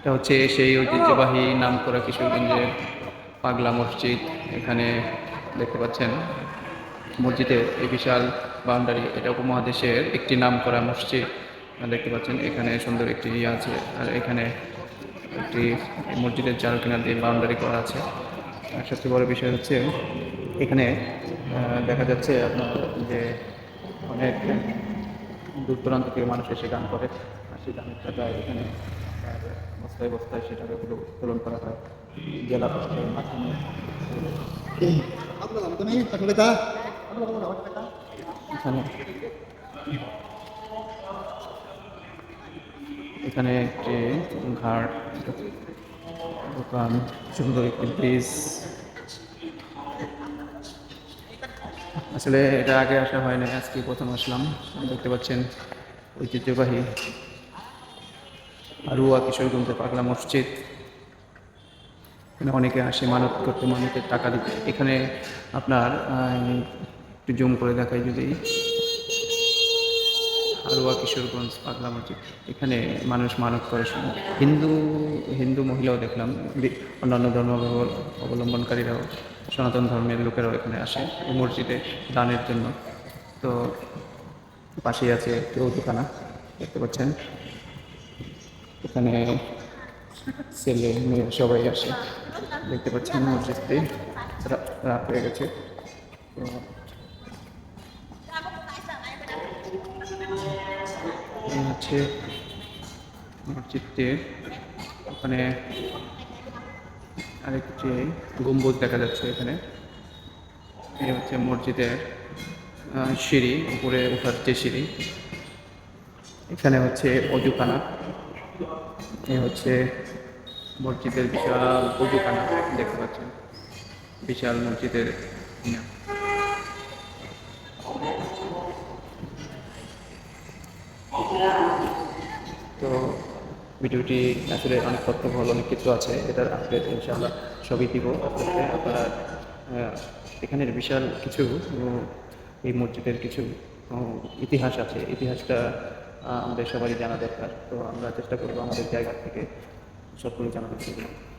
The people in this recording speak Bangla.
এটা হচ্ছে সেই ঐতিহ্যবাহী নাম করা কিশোরগঞ্জের পাগলা মসজিদ। এখানে দেখতে পাচ্ছেন মসজিদের এই বিশাল বাউন্ডারি, এটা উপমহাদেশের একটি নাম করা মসজিদ দেখতে পাচ্ছেন এখানে সুন্দর একটি ইয়ে আছে। আর এখানে একটি মসজিদের চার কিনার দিয়ে বাউন্ডারি করা আছে। আর সবচেয়ে বড় বিষয় হচ্ছে, এখানে দেখা যাচ্ছে আপনার যে অনেক দূর দূরান্ত থেকে মানুষ এসে গান করে। আর সেই গানের এখানে বস্তায় বস্তায় সে টাকাগুলো উত্তোলন করা হয়। জেলা kita. এখানে এখানে একটি ঘাট দোকান সুন্দর একটি ব্রিজ। আসলে এটা আগে আসা হয় না আজকে প্রথম আসলাম। দেখতে পাচ্ছেন ঐতিহ্যবাহী। আরুয়া কিশোরগঞ্জের পাগলা মসজিদ। এখানে অনেকে আসে মানত করতে, মানতের টাকা দিতে। এখানে আপনার একটু জুম করে দেখাই যদি। হারুয়া কিশোরগঞ্জ পাগলা মসজিদ। এখানে মানুষ মানত করে। হিন্দু হিন্দু মহিলাও দেখলাম। অন্যান্য ধর্ম অবলম্বনকারীরাও, সনাতন ধর্মের লোকেরাও এখানে আসে মসজিদে দানের জন্য। তো পাশেই আছে কেউ দোকানা, দেখতে পাচ্ছেন? এখানে ছেলে মেয়ে সবাই আসে। দেখতে পাচ্ছেন মসজিদটি। রাত হয়ে গেছে। তো হচ্ছে ওখানে আরেকটি গম্বুজ দেখা যাচ্ছে এখানে। এই হচ্ছে মসজিদের সিঁড়ি, উপরে ওঠার যে সিঁড়ি। এখানে হচ্ছে অজুখানা। এই হচ্ছে মসজিদের বিশাল অজুখানা দেখতে পাচ্ছেন। বিশাল মসজিদের তো ভিডিওটি আসলে অনেক তথ্যবহুল, অনেক কিছু আছে। এটার আপডেট ইনশাআল্লাহ সবই দিব আস্তে আপনারা এখানের বিশাল কিছু এই মসজিদের কিছু ইতিহাস আছে। ইতিহাসটা আমাদের সবারই জানা দরকার। তো আমরা চেষ্টা করব আমাদের জায়গা থেকে সবগুলো জানার জন্য